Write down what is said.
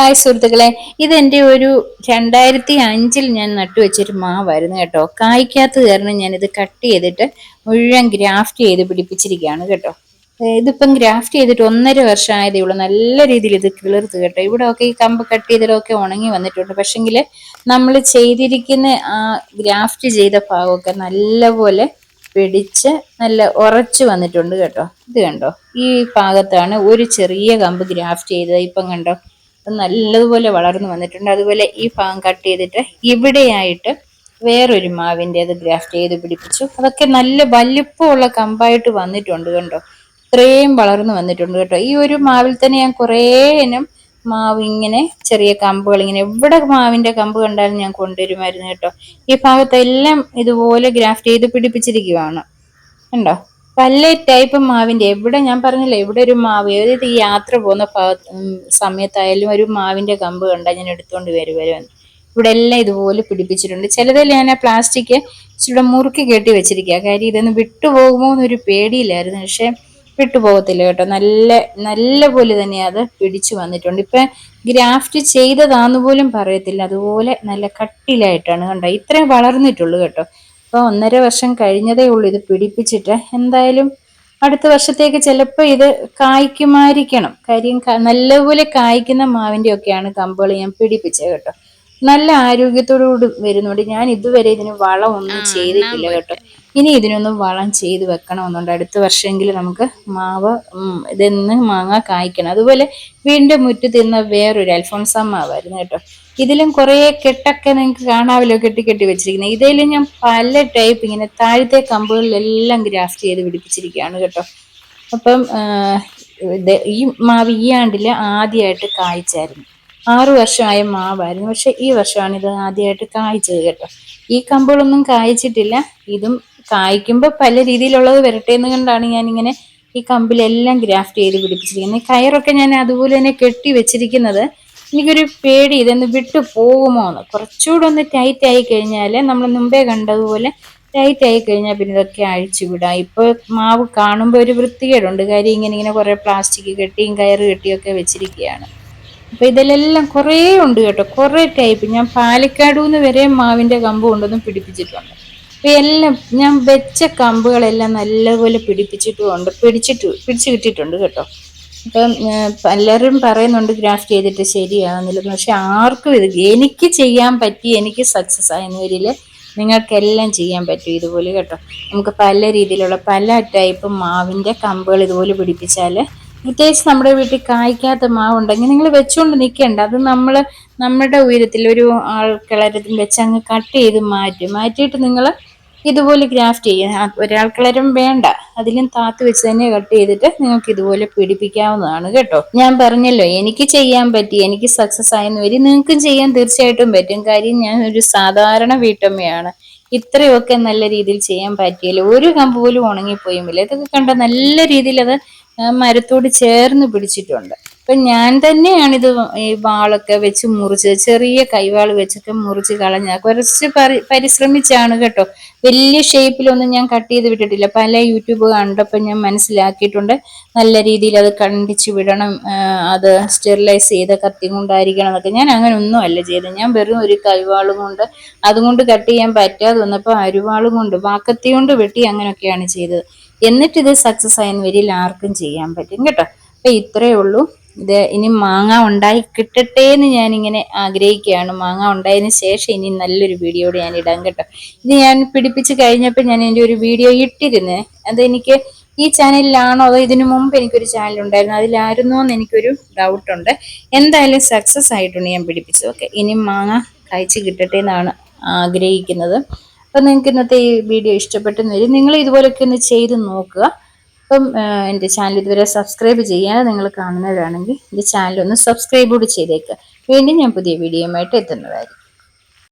Hi സുഹൃത്തുക്കളെ ഇതെന്റെ ഒരു രണ്ടായിരത്തി അഞ്ചിൽ ഞാൻ നട്ടുവെച്ചൊരു മാവായിരുന്നു കേട്ടോ. കായ്ക്കാത്ത കാരണം ഞാൻ ഇത് കട്ട് ചെയ്തിട്ട് മുഴുവൻ ഗ്രാഫ്റ്റ് ചെയ്ത് പിടിപ്പിച്ചിരിക്കുകയാണ് കേട്ടോ. ഇതിപ്പം ഗ്രാഫ്റ്റ് ചെയ്തിട്ട് ഒന്നര വർഷം ആയതേ ഉള്ളൂ. നല്ല രീതിയിൽ ഇത് കിളിർത്ത് കേട്ടോ. ഇവിടെ ഒക്കെ ഈ കമ്പ് കട്ട് ചെയ്തതൊക്കെ ഉണങ്ങി വന്നിട്ടുണ്ട്. പക്ഷെങ്കിൽ നമ്മൾ ചെയ്തിരിക്കുന്ന ആ ഗ്രാഫ്റ്റ് ചെയ്ത ഭാഗമൊക്കെ നല്ലപോലെ പിടിച്ച് നല്ല ഉറച്ചു വന്നിട്ടുണ്ട് കേട്ടോ. ഇത് കണ്ടോ? ഈ ഭാഗത്താണ് ഒരു ചെറിയ കമ്പ് ഗ്രാഫ്റ്റ് ചെയ്തത്. ഇപ്പം കണ്ടോ? നല്ലതുപോലെ വളർന്നു വന്നിട്ടുണ്ട്. അതുപോലെ ഈ ഭാഗം കട്ട് ചെയ്തിട്ട് ഇവിടെയായിട്ട് വേറൊരു മാവിന്റെത് ഗ്രാഫ്റ്റ് ചെയ്ത് പിടിപ്പിച്ചു. അതൊക്കെ നല്ല വലിപ്പമുള്ള കമ്പായിട്ട് വന്നിട്ടുണ്ട് കണ്ടോ? ഇത്രയും വളർന്നു വന്നിട്ടുണ്ട് കേട്ടോ. ഈ ഒരു മാവിൽ തന്നെ ഞാൻ കുറേ ഇനം മാവ് ഇങ്ങനെ ചെറിയ കമ്പുകൾ ഇങ്ങനെ എവിടെ മാവിന്റെ കമ്പ് കണ്ടാലും ഞാൻ കൊണ്ടുവരുമായിരുന്നു കേട്ടോ. ഈ ഭാഗത്തെല്ലാം ഇതുപോലെ ഗ്രാഫ്റ്റ് ചെയ്ത് പിടിപ്പിച്ചിരിക്കുകയാണ് കണ്ടോ? പല ടൈപ്പ് മാവിന്റെ എവിടെ ഞാൻ പറഞ്ഞില്ല എവിടെ ഒരു മാവ് ഏത് യാത്ര പോകുന്ന സമയത്തായാലും ഒരു മാവിന്റെ കമ്പ് കണ്ടാൽ ഞാൻ എടുത്തുകൊണ്ട് വരുവരുമെന്ന് ഇവിടെ എല്ലാം ഇതുപോലെ പിടിപ്പിച്ചിട്ടുണ്ട്. ചിലതിൽ ഞാൻ ആ പ്ലാസ്റ്റിക് ഇച്ചിരി മുറുക്കി കെട്ടി വെച്ചിരിക്കുക കാര്യം ഇതൊന്ന് വിട്ടുപോകുമോ എന്നൊരു പേടിയില്ലായിരുന്നു പക്ഷെ വിട്ടുപോകത്തില്ല കേട്ടോ. നല്ല നല്ല പോലെ തന്നെ അത് പിടിച്ചു വന്നിട്ടുണ്ട്. ഇപ്പൊ ഗ്രാഫ്റ്റ് ചെയ്തതാന്ന് പോലും പറയത്തില്ല. അതുപോലെ നല്ല കട്ടിലായിട്ടാണ് കണ്ടോ ഇത്രയും വളർന്നിട്ടുള്ളൂ കേട്ടോ. അപ്പോൾ ഒന്നര വർഷം കഴിഞ്ഞതേ ഉള്ളൂ ഇത് പിടിപ്പിച്ചിട്ട്. എന്തായാലും അടുത്ത വർഷത്തേക്ക് ചിലപ്പോൾ ഇത് കായ്ക്കുമായിരിക്കണം. കാര്യം നല്ലപോലെ കായ്ക്കുന്ന മാവിന്റെ ഒക്കെയാണ് കമ്പുകൾ ഞാൻ പിടിപ്പിച്ചത് കേട്ടോ. നല്ല ആരോഗ്യത്തോടുകൂടി വരുന്നുണ്ട്. ഞാൻ ഇതുവരെ ഇതിന് വളമൊന്നും ചെയ്തിട്ടില്ല കേട്ടോ. ഇനി ഇതിനൊന്നും വളം ചെയ്ത് വെക്കണമെന്നുണ്ട്. അടുത്ത വർഷമെങ്കിലും നമുക്ക് മാവ് ഇതെന്ന് മാങ്ങ കായ്ക്കണം. അതുപോലെ വീണ്ടും തിന്ന വേറൊരു അൽഫോൺസ മാവായിരുന്നു കേട്ടോ. ഇതിലും കുറേ കെട്ടൊക്കെ നിങ്ങൾക്ക് കാണാമല്ലോ കെട്ടി കെട്ടി വെച്ചിരിക്കുന്നത് ഇതിലും ഞാൻ പല ടൈപ്പ് ഇങ്ങനെ താഴത്തെ കമ്പുകളിലെല്ലാം ഗ്രാഫ്റ്റ് ചെയ്ത് പിടിപ്പിച്ചിരിക്കുകയാണ് കേട്ടോ. അപ്പം ഈ മാവ് ഈ ആണ്ടിൽ ആദ്യമായിട്ട് കായ്ച്ചായിരുന്നു. ആറു വർഷമായ മാവായിരുന്നു. പക്ഷെ ഈ വർഷമാണ് ഇത് ആദ്യമായിട്ട് കായ്ച്ചത് കേട്ടോ. ഈ കമ്പുകളൊന്നും കായ്ച്ചിട്ടില്ല. ഇതും കായ്ക്കുമ്പോൾ പല രീതിയിലുള്ളത് വരട്ടെ എന്ന് കണ്ടാണ് ഞാനിങ്ങനെ ഈ കമ്പിലെല്ലാം ഗ്രാഫ്റ്റ് ചെയ്ത് പിടിപ്പിച്ചിരിക്കുന്നത്. കയറൊക്കെ ഞാൻ അതുപോലെ തന്നെ കെട്ടി വെച്ചിരിക്കുന്നത്. എനിക്കൊരു പേടി ഇതൊന്ന് വിട്ടു പോകുമോ എന്ന്. കുറച്ചുകൂടെ ഒന്ന് ടൈറ്റ് ആയി കഴിഞ്ഞാൽ നമ്മൾ മുമ്പേ കണ്ടതുപോലെ ടൈറ്റ് ആയി കഴിഞ്ഞാൽ പിന്നെ ഇതൊക്കെ അഴിച്ചു വിടാം ഇപ്പോൾ മാവ് കാണുമ്പോൾ ഒരു വൃത്തികേടുണ്ട്. കാര്യം ഇങ്ങനെ ഇങ്ങനെ കുറേ പ്ലാസ്റ്റിക് കെട്ടിയും കയറ് കെട്ടിയൊക്കെ വെച്ചിരിക്കുകയാണ്. അപ്പോൾ ഇതിലെല്ലാം കുറേ ഉണ്ട് കേട്ടോ. കുറേ ടൈപ്പ് ഞാൻ പാലക്കാട് നിന്ന് വരെ മാവിന്റെ കമ്പ് കൊണ്ടൊന്നും പിടിപ്പിച്ചിട്ടുണ്ട്. എല്ലാം ഞാൻ വെച്ച കമ്പുകളെല്ലാം നല്ലപോലെ പിടിപ്പിച്ചിട്ടുമുണ്ട്. പിടിച്ചിട്ട് പിടിച്ചു കിട്ടിയിട്ടുണ്ട് കേട്ടോ. അപ്പം പലരും പറയുന്നുണ്ട് ഗ്രാഫ്റ്റ് ചെയ്തിട്ട് ശരിയാകുന്നില്ല പക്ഷെ ആർക്കും ഇത് എനിക്ക് ചെയ്യാൻ പറ്റി എനിക്ക് സക്സസ് ആയെന്നവരിൽ നിങ്ങൾക്കെല്ലാം ചെയ്യാൻ പറ്റും ഇതുപോലെ കേട്ടോ. നമുക്ക് പല രീതിയിലുള്ള പല ടൈപ്പ് മാവിന്റെ കമ്പുകൾ ഇതുപോലെ പിടിപ്പിച്ചാൽ പ്രത്യേകിച്ച് നമ്മുടെ വീട്ടിൽ കായ്ക്കാത്ത മാവുണ്ടെങ്കിൽ നിങ്ങൾ വെച്ചുകൊണ്ട് നിൽക്കേണ്ട. അത് നമ്മൾ നമ്മുടെ ഉയരത്തിൽ ഒരു ആൾക്കളരത്തിൽ വെച്ച് അങ്ങ് കട്ട് ചെയ്ത് മാറ്റി. മാറ്റിയിട്ട് നിങ്ങൾ ഇതുപോലെ ഗ്രാഫ്റ്റ് ചെയ്യാം. ഒരാൾക്കളരും വേണ്ട. അതിലും താത്ത് വെച്ച് തന്നെ കട്ട് ചെയ്തിട്ട് നിങ്ങൾക്ക് ഇതുപോലെ പിടിപ്പിക്കാവുന്നതാണ് കേട്ടോ. ഞാൻ പറഞ്ഞല്ലോ എനിക്ക് ചെയ്യാൻ പറ്റി എനിക്ക് സക്സസ് ആയെന്ന് വരി നിങ്ങൾക്കും ചെയ്യാൻ തീർച്ചയായിട്ടും പറ്റും. കാര്യം ഞാൻ ഒരു സാധാരണ വീട്ടമ്മയാണ്. ഇത്രയൊക്കെ നല്ല രീതിയിൽ ചെയ്യാൻ പറ്റിയല്ലോ. ഒരു കമ്പ് പോലും ഉണങ്ങിപ്പോയുമില്ല. ഇതൊക്കെ കണ്ട നല്ല രീതിയിൽ അത് മരത്തോട് ചേർന്ന് പിടിച്ചിട്ടുണ്ട്. അപ്പൊ ഞാൻ തന്നെയാണ് ഇത് ഈ വാളൊക്കെ വെച്ച് മുറിച്ച് ചെറിയ കൈവാൾ വെച്ചൊക്കെ മുറിച്ച് കളഞ്ഞ കുറച്ച് പരിശ്രമിച്ചാണ് കേട്ടോ. വലിയ ഷേപ്പിലൊന്നും ഞാൻ കട്ട് ചെയ്ത് വിട്ടിട്ടില്ല. പല യൂട്യൂബ് കണ്ടപ്പോൾ ഞാൻ മനസ്സിലാക്കിയിട്ടുണ്ട്. നല്ല രീതിയിൽ അത് കണ്ടിച്ച് വിടണം. അത് സ്റ്റെറിലൈസ് ചെയ്ത കത്തി കൊണ്ടായിരിക്കണം എന്നൊക്കെ. ഞാൻ അങ്ങനെ ഒന്നും അല്ല ചെയ്തത്. ഞാൻ വെറും ഒരു കൈവാളും കൊണ്ട് അതുകൊണ്ട് കട്ട് ചെയ്യാൻ പറ്റാതെ വന്നപ്പോൾ അരുവാളും കൊണ്ട് വാക്കത്തി കൊണ്ട് വെട്ടി അങ്ങനെയൊക്കെയാണ് ചെയ്തത്. എന്നിട്ട് ഇത് സക്സസ് ആയെന്ന് വരിയിൽ ആർക്കും ചെയ്യാൻ പറ്റും കേട്ടോ. അപ്പൊ ഇത്രയേ ഉള്ളൂ. ഇത് ഇനി മാങ്ങ ഉണ്ടായി കിട്ടട്ടെ എന്ന് ഞാനിങ്ങനെ ആഗ്രഹിക്കുകയാണ്. മാങ്ങ ഉണ്ടായതിന് ശേഷം ഇനി നല്ലൊരു വീഡിയോ ഞാൻ ഇടാം കേട്ടോ. ഇത് ഞാൻ പിടിപ്പിച്ച് കഴിഞ്ഞപ്പോൾ ഞാൻ എന്റെ ഒരു വീഡിയോ ഇട്ടിരുന്നേ. അതെനിക്ക് ഈ ചാനലിലാണോ അതോ ഇതിനു മുമ്പ് എനിക്കൊരു ചാനൽ ഉണ്ടായിരുന്നു അതിലായിരുന്നോ എന്ന് എനിക്കൊരു ഡൗട്ടുണ്ട്. എന്തായാലും സക്സസ് ആയിട്ടുണ്ട് ഞാൻ പിടിപ്പിച്ചത്. ഓക്കെ ഇനി മാങ്ങ കഴിച്ച് കിട്ടട്ടെ എന്നാണ് ആഗ്രഹിക്കുന്നത്. അപ്പം നിങ്ങൾക്ക് ഇന്നത്തെ ഈ വീഡിയോ ഇഷ്ടപ്പെട്ടെന്ന് വരും. നിങ്ങൾ ഇതുപോലൊക്കെ ഒന്ന് ചെയ്ത് നോക്കുക. അപ്പം എന്റെ ചാനൽ ഇതുവരെ സബ്സ്ക്രൈബ് ചെയ്യാതെ നിങ്ങൾ കാണുന്നവരാണെങ്കിൽ എന്റെ ചാനൽ ഒന്ന് സബ്സ്ക്രൈബ് കൂടി ചെയ്തേക്കുക വീണ്ടും ഞാൻ പുതിയ വീഡിയോയുമായിട്ട് എത്തുന്നതായിരിക്കും.